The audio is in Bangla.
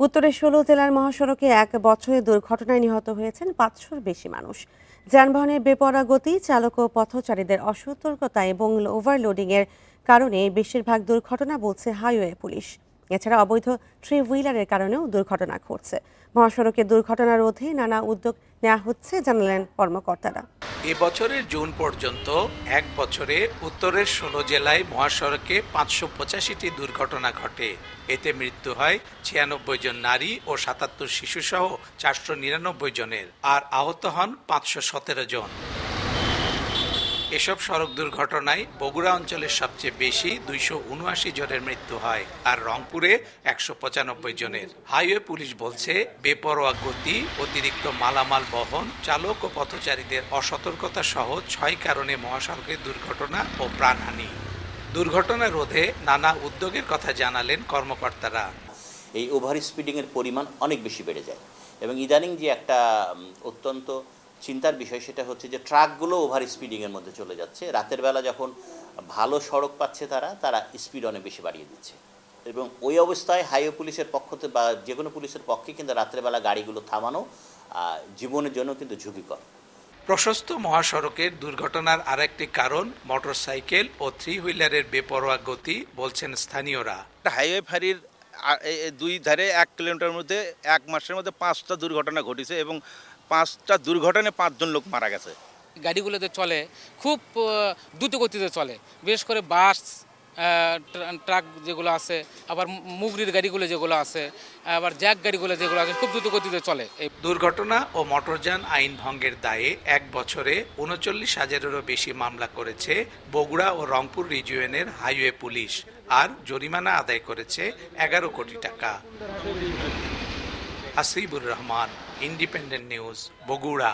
উত্তরের ষোলো জেলার মহাসড়কে এক বছরে দুর্ঘটনায় নিহত হয়েছেন পাঁচশোর বেশি মানুষ। যানবাহনের বেপরা গতি, চালক ও পথচারীদের অসতর্কতা এবং ওভারলোডিংয়ের কারণে বেশিরভাগ দুর্ঘটনা বলছে হাইওয়ে পুলিশ। এছাড়া অবৈধ থ্রি হুইলারের কারণেও দুর্ঘটনা ঘটছে। মহাসড়কে দুর্ঘটনা রোধে নানা উদ্যোগ নেওয়া হচ্ছে, জানালেন কর্মকর্তারা। এবছরের জুন পর্যন্ত এক বছরে উত্তরের ষোলো জেলায় মহাসড়কে পাঁচশো পঁচাশিটি দুর্ঘটনা ঘটে। এতে মৃত্যু হয় ছিয়ানব্বই জন নারী ও সাতাত্তর শিশুসহ চারশো নিরানব্বই জনের। আর আহত হন পাঁচশো সতেরো জন। এসব সড়ক দুর্ঘটনায় বগুড়া অঞ্চলের সবচেয়ে বেশি দুইশো উনআশি জনের মৃত্যু হয় আর রংপুরে একশো পঁচানব্বই জনের। হাইওয়ে পুলিশ বলছে, বেপরোয়া গতি, অতিরিক্ত মালামাল বহন, চালক ও পথচারীদের অসতর্কতা সহ ছয় কারণে মহাসড়কের দুর্ঘটনা ও প্রাণহানি। দুর্ঘটনা রোধে নানা উদ্যোগের কথা জানালেন কর্মকর্তারা। এই ওভার স্পিডিংয়ের পরিমাণ অনেক বেশি বেড়ে যায় এবং ইদানিং যে একটা অত্যন্ত চিন্তার বিষয় সেটা হচ্ছে যে ট্রাকগুলো ওভার স্পিডিংয়ের মধ্যে চলে যাচ্ছে। রাতের বেলা যখন ভালো সড়ক পাচ্ছে তারা তারা স্পিড অনেক বেশি বাড়িয়ে দিচ্ছে। এবং ওই অবস্থায় হাইওয়ে পুলিশের পক্ষ থেকে বা যে কোনো পুলিশের পক্ষে কিন্তু রাতের বেলা গাড়িগুলো থামানো জীবনের জন্য কিন্তু ঝুঁকিকর। প্রশস্ত মহাসড়কের দুর্ঘটনার আরেকটি কারণ মোটরসাইকেল ও থ্রি হুইলারের বেপরোয়া গতি বলছেন স্থানীয়রা। হাইওয়ে ফাঁড়ির এ দুই ধারে এক কিলোমিটার মধ্যে এক মাসের মধ্যে পাঁচটা দুর্ঘটনা ঘটেছে এবং পাঁচটা দুর্ঘটনায় পাঁচজন লোক মারা গেছে। গাড়িগুলোতে চলে খুব দ্রুত গতিতে চলে। বিশেষ করে বাস ট্রাক যেগুলো আছে আবার মুগরির গাড়িগুলো যেগুলো আছে আবার জ্যাক গাড়িগুলো যেগুলো আছে খুব দ্রুত গতিতে চলে। এই দুর্ঘটনা ও মোটরযান আইন ভঙ্গের দায়ে এক বছরে উনচল্লিশ হাজারেরও বেশি মামলা করেছে বগুড়া ও রংপুর রিজিয়নের হাইওয়ে পুলিশ আর জরিমানা আদায় করেছে এগারো কোটি টাকা। Asibur Rahman. Independent news Bogura